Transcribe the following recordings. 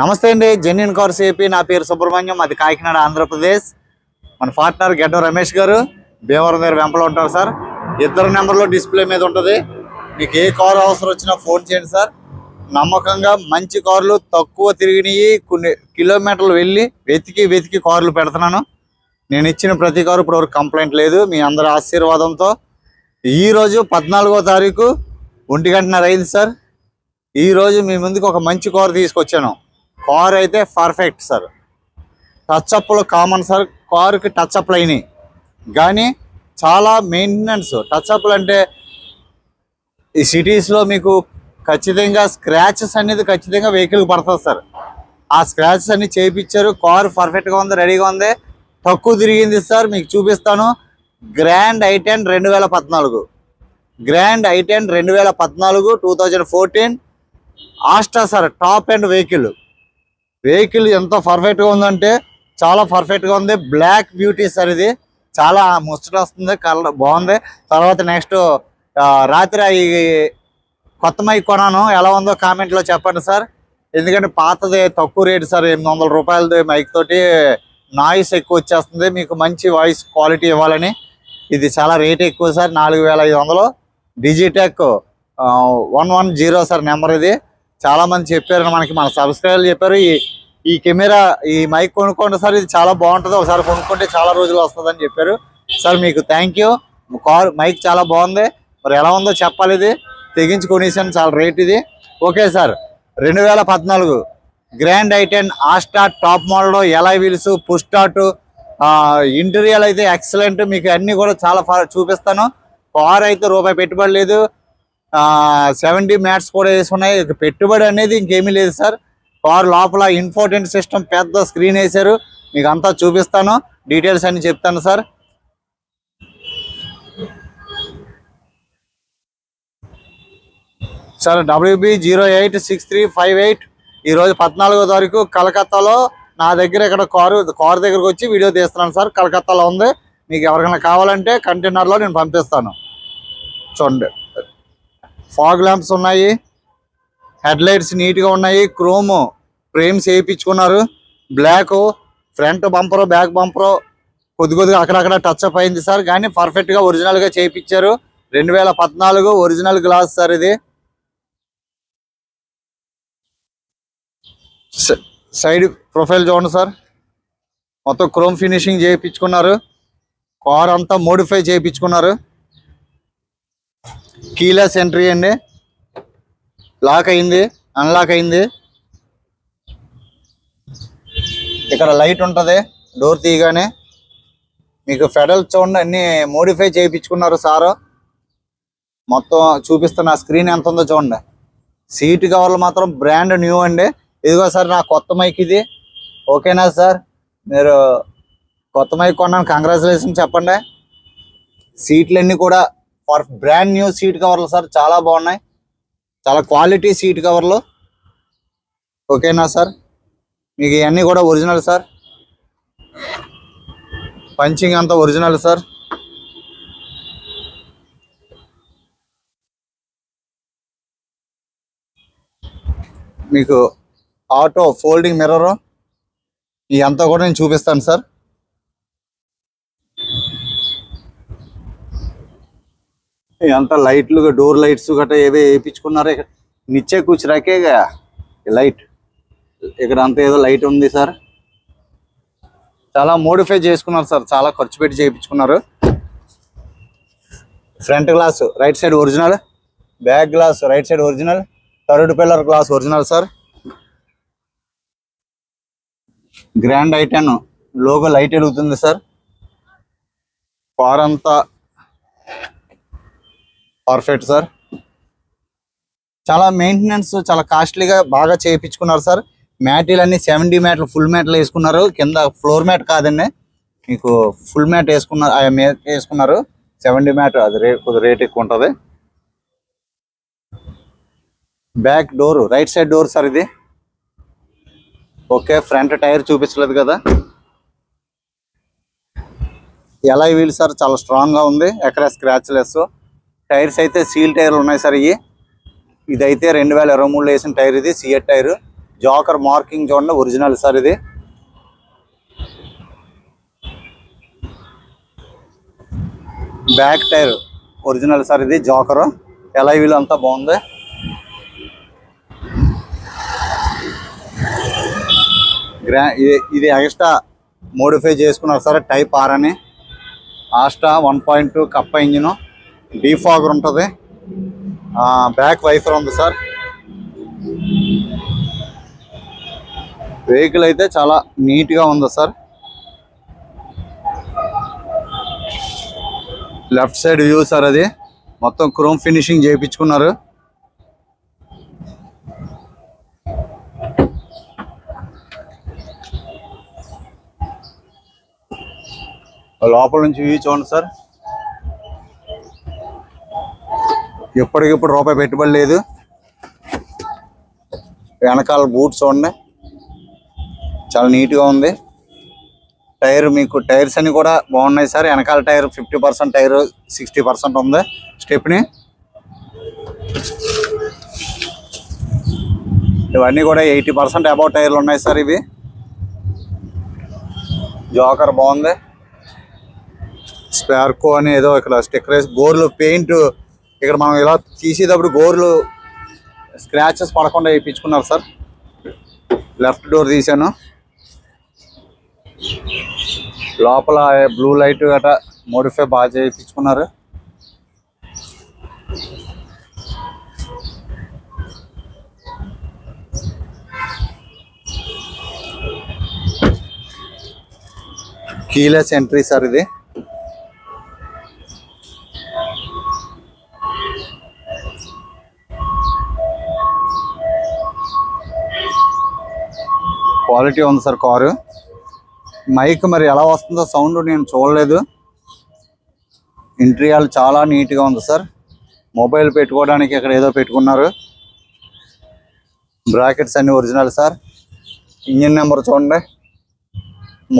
నమస్తే అండి genuine cars AP నా పేరు సుబ్రహ్మణ్యం అది కాకినాడ ఆంధ్రప్రదేశ్. మన పార్ట్నర్ గడ్డ రమేష్ గారు భీమవరం దగ్గర వెంపలో ఉంటారు సార్. ఇద్దరు నెంబర్లో డిస్ప్లే మీద ఉంటుంది. మీకు ఏ కారు అవసరం వచ్చినా ఫోన్ చేయండి సార్. నమ్మకంగా మంచి కార్లు తక్కువ తిరిగినవి కొన్ని కిలోమీటర్లు వెళ్ళి వెతికి వెతికి కార్లు పెడుతున్నాను. నేను ఇచ్చిన ప్రతి కారు ఇప్పుడు కంప్లైంట్ లేదు. మీ అందరి ఆశీర్వాదంతో ఈరోజు పద్నాలుగో తారీఖు ఒంటి గంటన్నర అయింది సార్. ఈ రోజు మీ ముందుకు ఒక మంచి కార్ తీసుకొచ్చాను. కార్ అయితే పర్ఫెక్ట్ సార్ టచ్అప్లు కామన్ సార్ కారుకి టచ్అప్లు అయినాయి. కానీ చాలా మెయింటెనెన్స్ టచ్ అప్లు అంటే ఈ సిటీస్లో మీకు ఖచ్చితంగా స్క్రాచెస్ అనేది ఖచ్చితంగా వెహికల్ పడుతుంది సార్ ఆ స్క్రాచెస్ అన్ని చేయించారు కారు పర్ఫెక్ట్గా ఉంది రెడీగా ఉంది. తక్కువ తిరిగింది సార్ మీకు చూపిస్తాను. గ్రాండ్ ఐ టెన్ రెండు వేల పద్నాలుగు. గ్రాండ్ ఐ టెన్ రెండు వేల పద్నాలుగు two thousand fourteen Asta sir top end vehicle vehicle ఎంత పర్ఫెక్ట్గా ఉందంటే చాలా పర్ఫెక్ట్గా ఉంది. బ్లాక్ బ్యూటీ సార్ ఇది. చాలా ముచ్చట వస్తుంది కలర్ బాగుంది. తర్వాత నెక్స్ట్ రాత్రి ఈ కొత్త మైక్ కొనాను ఎలా ఉందో కామెంట్లో చెప్పండి సార్ ఎందుకంటే పాతది తక్కువ రేటు సార్ ఎనిమిది వందల రూపాయలది మైక్ తోటి నాయిస్ ఎక్కువ వచ్చేస్తుంది. మీకు మంచి వాయిస్ క్వాలిటీ ఇవ్వాలని. ఇది చాలా రేట్ ఎక్కువ సార్ నాలుగు వేల ఐదు వందలు. Digitech one one zero sir number ఇది. చాలా మంది చెప్పారు మనకి మన సబ్స్క్రైబర్లు చెప్పారు ఈ ఈ కెమెరా ఈ మైక్ కొనుక్కోండి సార్ ఇది చాలా బాగుంటుంది ఒకసారి కొనుక్కుంటే చాలా రోజులు వస్తుందని చెప్పారు. సార్ మీకు థ్యాంక్ యూ కార్ మైక్ చాలా బాగుంది. మరి ఎలా ఉందో చెప్పాలి ఇది. తెగించి కొనేసాను చాలా రేట్ ఇది. ఓకే సార్ రెండు వేల పద్నాలుగు Grand i ten Asta top model alloy wheels push interior interior అయితే ఎక్సలెంట్ మీకు అన్నీ కూడా చాలా చూపిస్తాను. కార్ అయితే రూపాయి పెట్టుబడి లేదు. సెవెంటీ మ్యాట్స్ కూడా వేసుకున్నాయి. ఇక పెట్టుబడి అనేది ఇంకేమీ లేదు సార్. కార్ లోపల ఇన్ఫోటెంట్ సిస్టమ్ పెద్ద స్క్రీన్ వేశారు. మీకు అంతా చూపిస్తాను. డీటెయిల్స్ అన్ని చెప్తాను sir. Sir W B zero eight six three five eight ఈరోజు పద్నాలుగో తారీఖు కలకత్తాలో నా దగ్గర ఇక్కడ కారు కారు దగ్గరకు వచ్చి వీడియో తీస్తున్నాను సార్. కలకత్తాలో ఉంది. మీకు ఎవరికైనా కావాలంటే కంటైనర్లో నేను పంపిస్తాను. చూడండి. ఫాగ్ ల్యాంప్స్ ఉన్నాయి. హెడ్ లైట్స్ నీట్గా ఉన్నాయి. Chrome frames వేయించుకున్నారు. Black front bumper back bumper కొద్ది కొద్దిగా అక్కడక్కడ టచ్ అప్ అయింది సార్. కానీ పర్ఫెక్ట్గా ఒరిజినల్గా చేయించారు. రెండు వేల పద్నాలుగు ఒరిజినల్ గ్లాస్ సార్ ఇది. సైడ్ ప్రొఫైల్ చూడండి సార్. మొత్తం క్రోమ్ ఫినిషింగ్ చేయించుకున్నారు. కార్ అంతా మోడిఫై చేయించుకున్నారు. కీలెస్ ఎంట్రీ అండి. లాక్ అయింది అన్లాక్ అయింది. ఇక్కడ లైట్ ఉంటుంది డోర్ తీయగానే. మీకు ఫెడల్ చూడండి అన్ని మోడిఫై చేయించుకున్నారు సారు. మొత్తం చూపిస్తున్న స్క్రీన్ ఎంత ఉందో చూడండి. సీట్ కవర్లు మాత్రం బ్రాండ్ న్యూ అండి. ఇదిగో సార్ నా కొత్త మైక్ ఇది. ఓకేనా సార్? మీరు కొత్త మైక్ కొన్నాను కంగ్రాచులేషన్ చెప్పండి. సీట్లన్నీ కూడా ఫర్ బ్రాండ్ న్యూ సీట్ కవర్లు సార్ చాలా బాగున్నాయి. చాలా క్వాలిటీ సీట్ కవర్లు ఓకేనా సార్? మీకు ఇవన్నీ కూడా ఒరిజినల్ సార్. పంచింగ్ అంతా ఒరిజినల్ సార్. మీకు ఆటో ఫోల్డింగ్ మిర్రర్ ఇదంతా కూడా నేను చూపిస్తాను సార్. ఇదంతా లైట్లు డోర్ లైట్స్ గట్రా ఏవే వేయించుకున్నారు ఇక్కడ. నిచ్చే కూర్చురాకే లైట్. ఇక్కడ అంతా ఏదో లైట్ ఉంది సార్. చాలా మోడిఫై చేసుకున్నారు సార్. చాలా ఖర్చు పెట్టి చేయించుకున్నారు. Front glass right side original back glass right side original third pillar glass original sir Grand i ten logo light వెలుగుతుంది సార్ కార్ అంతా పర్ఫెక్ట్ సార్ చాలా మెయింటెనెన్స్ చాలా కాస్ట్లీగా బాగా చేయించుకున్నారు సార్ మ్యాటీలు అన్ని సెవెంటీ మ్యాట్లు ఫుల్ మ్యాట్లు వేసుకున్నారు. కింద ఫ్లోర్ మ్యాట్ కాదండి మీకు ఫుల్ మ్యాట్ వేసుకున్నారు ఆ మ్యాట్ వేసుకున్నారు. సెవెంటీ మ్యాట్ అది రేట్ కొద్దిగా రేట్ ఎక్కువ ఉంటుంది. Back door right side door sir ఇది. ఓకే ఫ్రంట్ టైర్ చూపించలేదు కదా. ఎలా వీల్ సార్ చాలా స్ట్రాంగ్గా ఉంది. ఎక్కడ స్క్రాచ్ లెస్ టైర్స్ అయితే సీల్ టైర్లు ఉన్నాయి సార్ ఇవి. ఇదైతే రెండు వేల ఇరవై మూడులో వేసిన టైర్ ఇది సిఎట్ టైర్. జాకర్ మార్కింగ్ చూడండి ఒరిజినల్ సార్ ఇది. బ్యాక్ టైర్ ఒరిజినల్ సార్ ఇది జాకర్. ఎలా వీలు అంతా బాగుంది. గ్రా ఇది ఇది ఎక్స్ట్రా మోడిఫై చేసుకున్నారు సార్ టైప్ ఆర్ అని. Astra one point two Kappa engine. Defogger ఉంటుంది. బ్యాక్ వైఫర్ ఉంది సార్. వెహికల్ అయితే చాలా నీట్గా ఉంది sir. Left side view sir అది. మొత్తం క్రోమ్ ఫినిషింగ్ చేయించుకున్నారు. లోపల నుంచి వ్యూ చూడండి సార్. ఎప్పటికిప్పుడు రూపాయి పెట్టుబడి లేదు. వెనకాల బూట్స్ చూడండి చాలా నీట్గా ఉంది. టైర్ మీకు టైర్స్ అన్ని కూడా బాగున్నాయి సార్. వెనకాల tyre fifty percent tyre sixty percent ఉంది. స్టెప్ని ఇవన్నీ కూడా ఎయిటీ పర్సెంట్ అబౌట్ టైర్లు ఉన్నాయి సార్ ఇవి. జోకర్ బాగుంది. స్పార్కో అని ఏదో ఇక్కడ స్టిక్కర్ వేసి గోర్లు పెయింట్ ఇక్కడ మనం ఇలా తీసేటప్పుడు గోర్లు స్క్రాచెస్ పడకుండా వేయించుకున్నారు సార్. లెఫ్ట్ డోర్ తీసాను. లోపల బ్లూ లైట్ గట మోడిఫై బాగా చేయించుకున్నారు. కీలెస్ ఎంట్రీ సార్ ఇది. క్వాలిటీ ఉంది సార్ కారు. మైక్ మరి ఎలా వస్తుందో సౌండ్ నేను చూడలేదు. ఇంటీరియర్ చాలా నీట్గా ఉంది సార్. మొబైల్ పెట్టుకోవడానికి ఇక్కడ ఏదో పెట్టుకున్నారు. బ్రాకెట్స్ అన్ని ఒరిజినల్ సార్. ఇంజిన్ నెంబర్ చూడండి.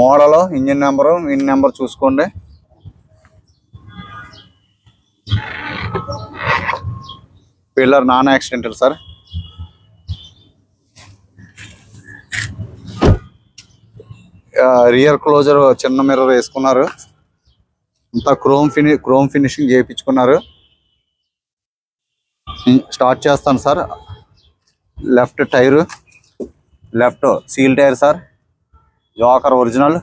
Model engine number in number చూసుకోండి. Pillar non accidental sir. Rear closer చిన్న మిర్రర్ వేసుకున్నారు. అంతా క్రోమ్ ఫిని క్రోమ్ ఫినిషింగ్ చేయించుకున్నారు స్టార్ట్ చేస్తాను sir. Left tyre left seal tyre sir. Joker original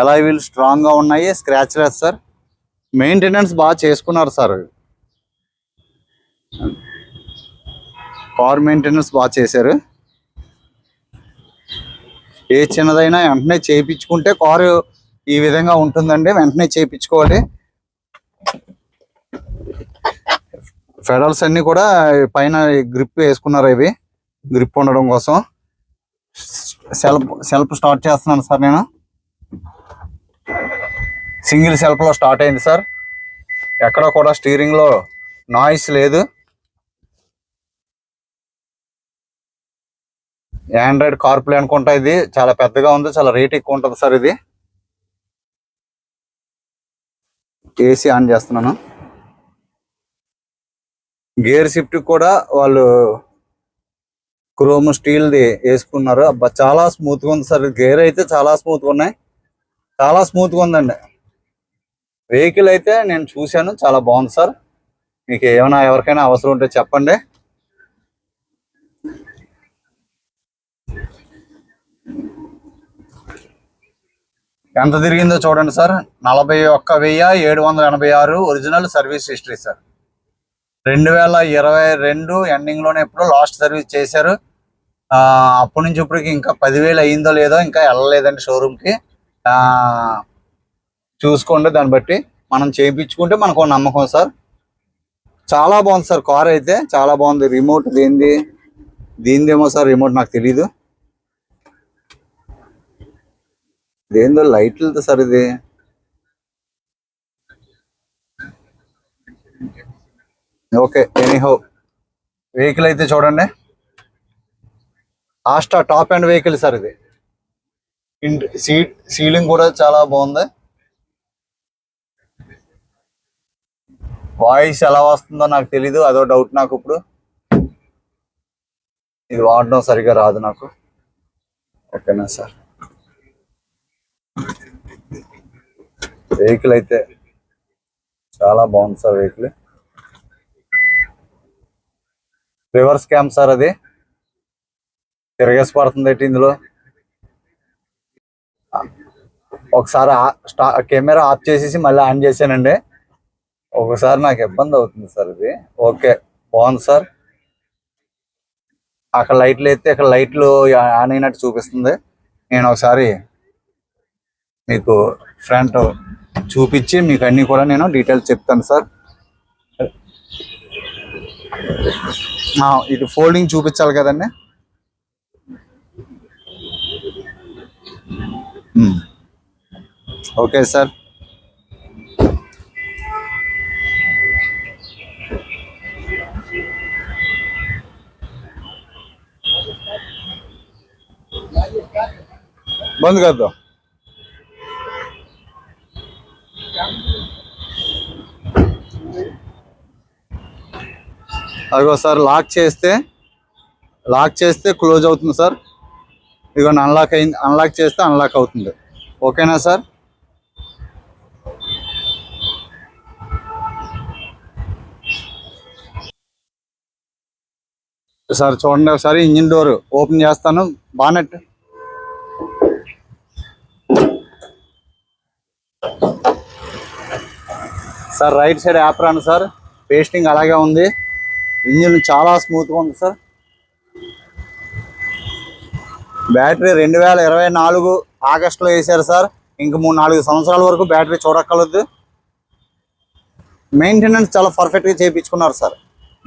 ఎలా వీల్ స్ట్రాంగ్గా ఉన్నాయి స్క్రాచ్ లెస్ సార్. మెయింటెనెన్స్ బాగా చేసుకున్నారు సార్. కార్ మెయింటెనెన్స్ బాగా చేశారు. ఏ చిన్నదైనా వెంటనే చేయించుకుంటే కారు ఈ విధంగా ఉంటుందండి. వెంటనే చేయించుకోవాలి. ఫెడల్స్ అన్ని కూడా పైన గ్రిప్ వేసుకున్నారు ఇవి. గ్రిప్ ఉండడం కోసం. సెల్ఫ్ సెల్ఫ్ స్టార్ట్ చేస్తున్నాను సార్ నేను. సింగిల్ సెల్ఫ్లో స్టార్ట్ అయింది సార్. ఎక్కడ కూడా స్టీరింగ్లో నాయిస్ లేదు. ఆండ్రాయిడ్ కార్ప్లే అనుకుంటా ఇది. చాలా పెద్దగా ఉంది చాలా రేట్ ఎక్కువ ఉంటుంది సార్ ఇది. ఏసీ ఆన్ చేస్తున్నాను. గేర్ షిఫ్ట్ కూడా వాళ్ళు క్రోమ్ స్టీల్ది వేసుకున్నారు. అబ్బా చాలా స్మూత్గా ఉంది సార్. గేర్ అయితే చాలా స్మూత్గా ఉన్నాయి. చాలా స్మూత్గా ఉందండి. వెహికల్ అయితే నేను చూశాను చాలా బాగుంది సార్. మీకు ఏమైనా ఎవరికైనా అవసరం ఉంటే చెప్పండి. ఎంత తిరిగిందో చూడండి సార్. నలభై ఒక్క వెయ్యి ఏడు వందల ఎనభై ఆరు ఒరిజినల్ సర్వీస్ హిస్టరీ సార్. రెండు వేల ఇరవై రెండు ఎండింగ్లోనే ఎప్పుడో లాస్ట్ సర్వీస్ చేశారు. అప్పటి నుంచి ఇప్పటికి ఇంకా పదివేలు అయిందో లేదో ఇంకా వెళ్ళలేదండి షోరూమ్కి చూసుకోండి దాన్ని బట్టి. మనం చేయించుకుంటే మనకు నమ్మకం సార్. చాలా బాగుంది సార్ కార్ అయితే. చాలా బాగుంది. రిమోట్ దేంది దీనిదేమో సార్ రిమోట్ నాకు తెలీదు. దేందో లైట్లతో సార్ ఇది. ఓకే ఎనీహో వెహికల్ అయితే చూడండి. Asta top end vehicle sir ఇది. ఇంట్ సీట్ సీలింగ్ కూడా చాలా బాగుంది. వాయిస్ ఎలా వస్తుందో నాకు తెలీదు అదో డౌట్ నాకు ఇప్పుడు. ఇది వాడడం సరిగా రాదు నాకు. ఓకేనా సార్. వెహికల్ అయితే చాలా బాగుంది sir vehicle reverse cam sir అది. తిరగేసి పడుతుంది ఏంటి ఇందులో. ఒకసారి స్టా కెమెరా ఆఫ్ చేసేసి మళ్ళీ ఆన్ చేశానండి. ఒకసారి నాకు ఇబ్బంది అవుతుంది సార్ ఇది. ఓకే బాగుంది సార్. అక్కడ లైట్లు అయితే ఇక్కడ లైట్లు ఆన్ అయినట్టు చూపిస్తుంది. నేను ఒకసారి మీకు ఫ్రంట్ చూపించి మీకు అన్నీ కూడా నేను డీటెయిల్స్ చెప్తాను సార్ ఇటు ఫోల్డింగ్ చూపించాలి కదండి. Hmm. ఓకే సార్ బంద్ కద్దాం అదిగో సార్ లాక్ చేస్తే లాక్ చేస్తే క్లోజ్ అవుతుంది సార్. ఇదిగో అన్లాక్ అయింది అన్లాక్ చేస్తే అన్లాక్ అవుతుంది. ఓకేనా సార్? సార్ చూడండి ఒకసారి ఇంజిన్ డోర్ ఓపెన్ చేస్తాను. Bonnet sir right side apron sir. Pasting అలాగే ఉంది. ఇంజిన్ చాలా స్మూత్గా ఉంది సార్. బ్యాటరీ రెండు వేల ఇరవై నాలుగు ఆగస్టులో వేశారు సార్. ఇంక మూడు నాలుగు సంవత్సరాల వరకు బ్యాటరీ చూడక్కర్లేదు. మెయింటెనెన్స్ చాలా పర్ఫెక్ట్గా చేయించుకున్నారు సార్.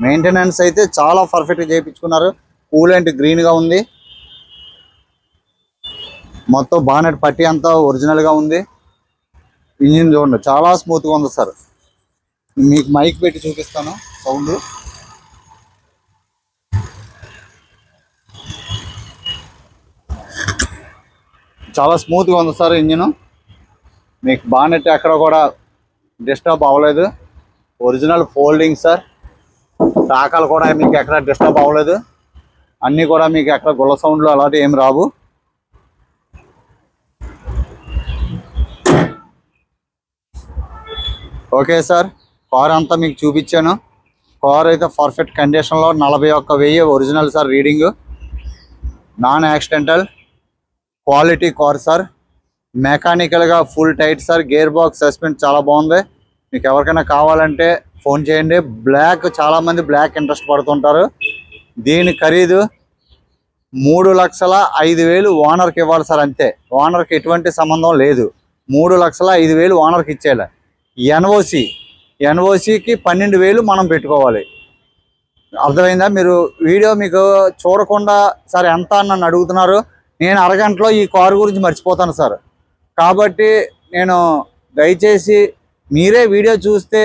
మెయింటెనెన్స్ అయితే చాలా పర్ఫెక్ట్గా చేయించుకున్నారు కూలెంట్ గ్రీన్గా ఉంది. మొత్తం బానెట్ పట్టి అంతా ఒరిజినల్గా ఉంది. ఇంజిన్ చూడండి చాలా స్మూత్గా ఉంది సార్. మీకు మైక్ పెట్టి చూపిస్తాను సౌండ్. చాలా స్మూత్గా ఉంది సార్ ఇంజిన్. మీకు బానెట్ ఎక్కడ కూడా డిస్టర్బ్ అవ్వలేదు. Original folding sir. టాకాలు కూడా మీకు ఎక్కడ డిస్టర్బ్ అవ్వలేదు. అన్నీ కూడా మీకు ఎక్కడ గుల్ల సౌండ్లు అలాంటివి ఏం రావు. Okay sir. కార్ అంతా మీకు చూపించాను. కార్ అయితే పర్ఫెక్ట్ కండిషన్లో నలభై ఒక్క వెయ్యి original sir reading non accidental quality car sir. మెకానికల్గా full tight sir. Gear box suspend చాలా బాగుంది. మీకు ఎవరికైనా కావాలంటే ఫోన్ చేయండి. బ్లాక్ చాలామంది బ్లాక్ ఇంట్రెస్ట్ పడుతుంటారు. దీని ఖరీదు మూడు లక్షల ఐదు వేలు ఓనర్కి ఇవ్వాలి సార్ అంతే. ఓనర్కి ఎటువంటి సంబంధం లేదు. మూడు లక్షల ఐదు వేలు ఓనర్కి ఇచ్చేయాలి. ఎన్ఓసి ఎన్ఓసికి పన్నెండు వేలు మనం పెట్టుకోవాలి. అర్థమైందా? మీరు వీడియో మీకు చూడకుండా సార్ ఎంత అని నన్ను అడుగుతున్నారు. నేను అరగంటలో ఈ కారు గురించి మర్చిపోతాను సార్. కాబట్టి నేను దయచేసి మీరే వీడియో చూస్తే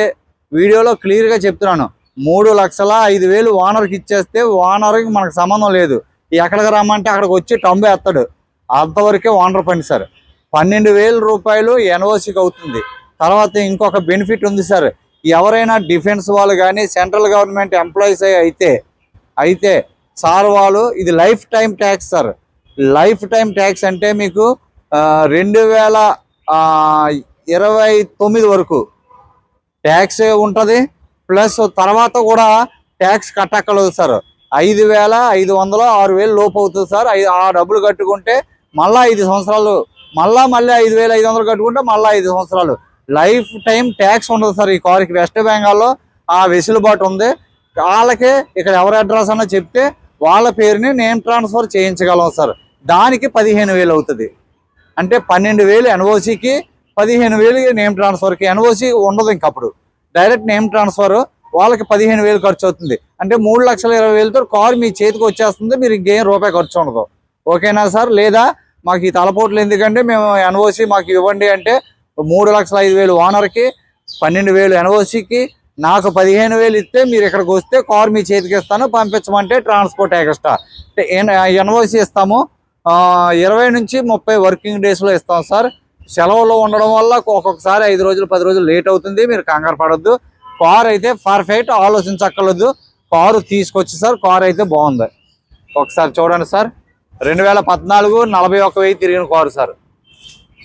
వీడియోలో క్లియర్గా చెప్తున్నాను. మూడు లక్షల ఐదు వేలు ఓనర్కి ఇచ్చేస్తే ఓనర్కి మనకు సంబంధం లేదు. ఎక్కడికి రమ్మంటే అక్కడికి వచ్చి టంబు ఎత్తాడు అంతవరకే ఓనర్ పని సార్. పన్నెండు వేల రూపాయలు ఎన్ఓసికి అవుతుంది. తర్వాత ఇంకొక బెనిఫిట్ ఉంది సార్. ఎవరైనా డిఫెన్స్ వాళ్ళు కానీ సెంట్రల్ గవర్నమెంట్ ఎంప్లాయీస్ అయితే అయితే సార్ వాళ్ళు ఇది lifetime tax sir. Lifetime tax అంటే మీకు రెండు వేల ఇరవై తొమ్మిది వరకు ట్యాక్స్ ఉంటుంది. ప్లస్ తర్వాత కూడా ట్యాక్స్ కట్టక్కలదు సార్. ఐదు వేల ఐదు వందలు ఆరు వేలు లోపు అవుతుంది సార్. ఐదు ఆ డబ్బులు కట్టుకుంటే మళ్ళీ ఐదు సంవత్సరాలు మళ్ళీ మళ్ళీ ఐదు వేల ఐదు వందలు కట్టుకుంటే మళ్ళీ ఐదు సంవత్సరాలు. లైఫ్ టైం ట్యాక్స్ ఉండదు సార్ ఈ కార్కి. వెస్ట్ బెంగాల్లో ఆ వెసులుబాటు ఉంది. వాళ్ళకే ఇక్కడ ఎవరి అడ్రస్ అన్నా చెప్తే వాళ్ళ పేరుని నేమ్ ట్రాన్స్ఫర్ చేయించగలం సార్. దానికి పదిహేను వేలు అవుతుంది. అంటే పన్నెండు వేలు ఎన్ఓసికి పదిహేను వేలు నేమ్ ట్రాన్స్ఫర్కి. ఎన్ఓసి ఉండదు ఇంకప్పుడు డైరెక్ట్ నేమ్ ట్రాన్స్ఫర్ వాళ్ళకి పదిహేను వేలు ఖర్చు అవుతుంది. అంటే మూడు లక్షల ఇరవై వేలతో కారు మీ చేతికి వచ్చేస్తుంది మీరు ఇంకేం రూపాయి ఖర్చు ఉండదు. ఓకేనా సార్? లేదా మాకు ఈ తలపోట్లు ఎందుకంటే మేము ఎన్ఓసి మాకు ఇవ్వండి అంటే మూడు లక్షల ఐదు వేలు ఓనర్కి పన్నెండు వేలు ఎన్ఓసికి నాకు పదిహేను వేలు ఇస్తే మీరు ఇక్కడికి వస్తే కారు మీ చేతికి ఇస్తాను పంపించమంటే ట్రాన్స్పోర్ట్ ఎక్స్ట్రా. అంటే ఎన్ఓసి ఇస్తాము ఇరవై నుంచి ముప్పై వర్కింగ్ డేస్లో ఇస్తాం సార్. సెలవులో ఉండడం వల్ల ఒక్కొక్కసారి ఐదు రోజులు పది రోజులు లేట్ అవుతుంది మీరు కంగారు పడద్దు. కార్ అయితే పర్ఫెక్ట్ ఆలోచించక్కర్లేదు. కారు తీసుకొచ్చి సార్ కార్ అయితే బాగుంది. ఒకసారి చూడండి సార్. రెండు వేల పద్నాలుగు నలభై ఒక్క వెయ్యి తిరిగిన కారు సార్.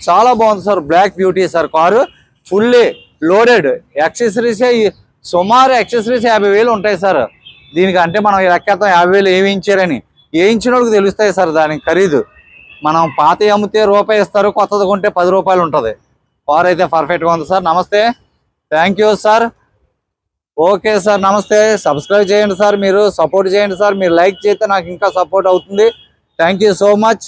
చాలా బాగుంది sir black beauty sir car. Fully loaded యాక్సెసరీసే సుమారు యాక్సెసరీస్ యాభై వేలు ఉంటాయి సార్. దీనికి అంటే మనం లెక్కేస్తాం యాభై వేలు ఏమి ఇచ్చారని. వేయించిన వాళ్ళకి తెలుస్తాయి సార్ దానికి ఖరీదు. మనం పాత అమ్మితే రూపాయి ఇస్తారు కొత్తది కొంటే పది రూపాయలు ఉంటుంది. కార్ అయితే పర్ఫెక్ట్గా ఉంది సార్. నమస్తే. Thank you sir okay sir నమస్తే. సబ్స్క్రైబ్ చేయండి సార్ మీరు సపోర్ట్ చేయండి సార్. మీరు లైక్ చేస్తే నాకు ఇంకా సపోర్ట్ అవుతుంది. Thank you so much